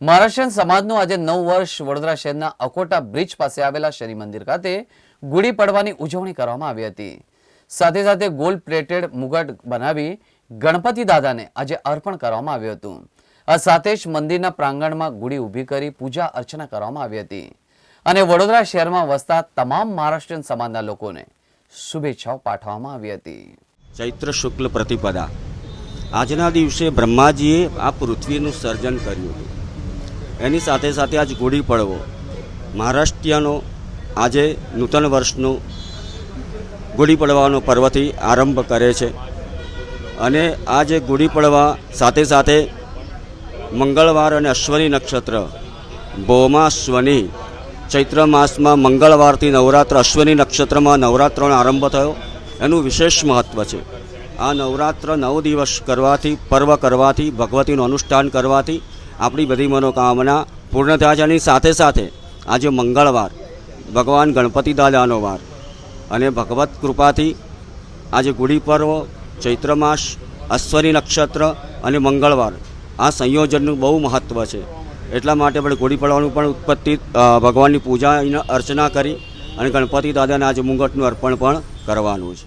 મહારાષ્ટ્રીયન સમાજનું આજે નવ વર્ષ વડોદરા શહેરના અકોટા બ્રિજ પાસે આવેલા શનિ મંદિર ખાતે ગુડી પડવાની ઉજવણી કરવામાં આવી હતી. સાથે સાથે ગોલ્ડ પ્લેટેડ મુગટ બનાવી ગણપતિ દાદાને આજે અર્પણ કરવામાં આવ્યું હતું. આ સાથે જ મંદિરના પ્રાંગણમાં ગુડી ઊભી કરી પૂજા અર્ચના કરવામાં આવી હતી. અને વડોદરા શહેરમાં વસતા તમામ મહારાષ્ટ્રીયન સમાજના લોકોને શુભેચ્છાઓ પાઠવવામાં આવી હતી. ચૈત્ર શુક્લ પ્રતિપદા. આજના દિવસે બ્રહ્માજીએ આ પૃથ્વીનું સર્જન કર્યું એની સાથે સાથે આજ ગુડી પડવો મહારાષ્ટ્રીયનો આજે નૂતન વર્ષનું ગુડી પડવાનો પર્વથી આરંભ કરે છે. અને આ જે ગુડી પડવા સાથે સાથે મંગળવાર અને અશ્વની નક્ષત્ર, ભૌમાશ્વની, ચૈત્ર માસમાં મંગળવારથી નવરાત્ર, અશ્વની નક્ષત્રમાં નવરાત્રનો આરંભ થયો. એનું વિશેષ મહત્ત્વ છે. આ નવરાત્ર નવ દિવસ કરવાથી, પર્વ કરવાથી, ભગવતીનું અનુષ્ઠાન કરવાથી આપણી બધી મનોકામના પૂર્ણ થયા છે એની સાથે સાથે આજે મંગળવાર, ભગવાન ગણપતિ દાદાનો વાર અને ભગવત કૃપાથી આજે ગુડી પર્વ, ચૈત્ર માસ, અશ્વની નક્ષત્ર અને મંગળવાર આ સંયોજનનું બહુ મહત્ત્વ છે. એટલા માટે આપણે ગુડી પડવાનું પણ ઉત્પત્તિ ભગવાનની પૂજા અર્ચના કરી અને ગણપતિ દાદાને આજે મુંગટનું અર્પણ પણ કરવાનું છે.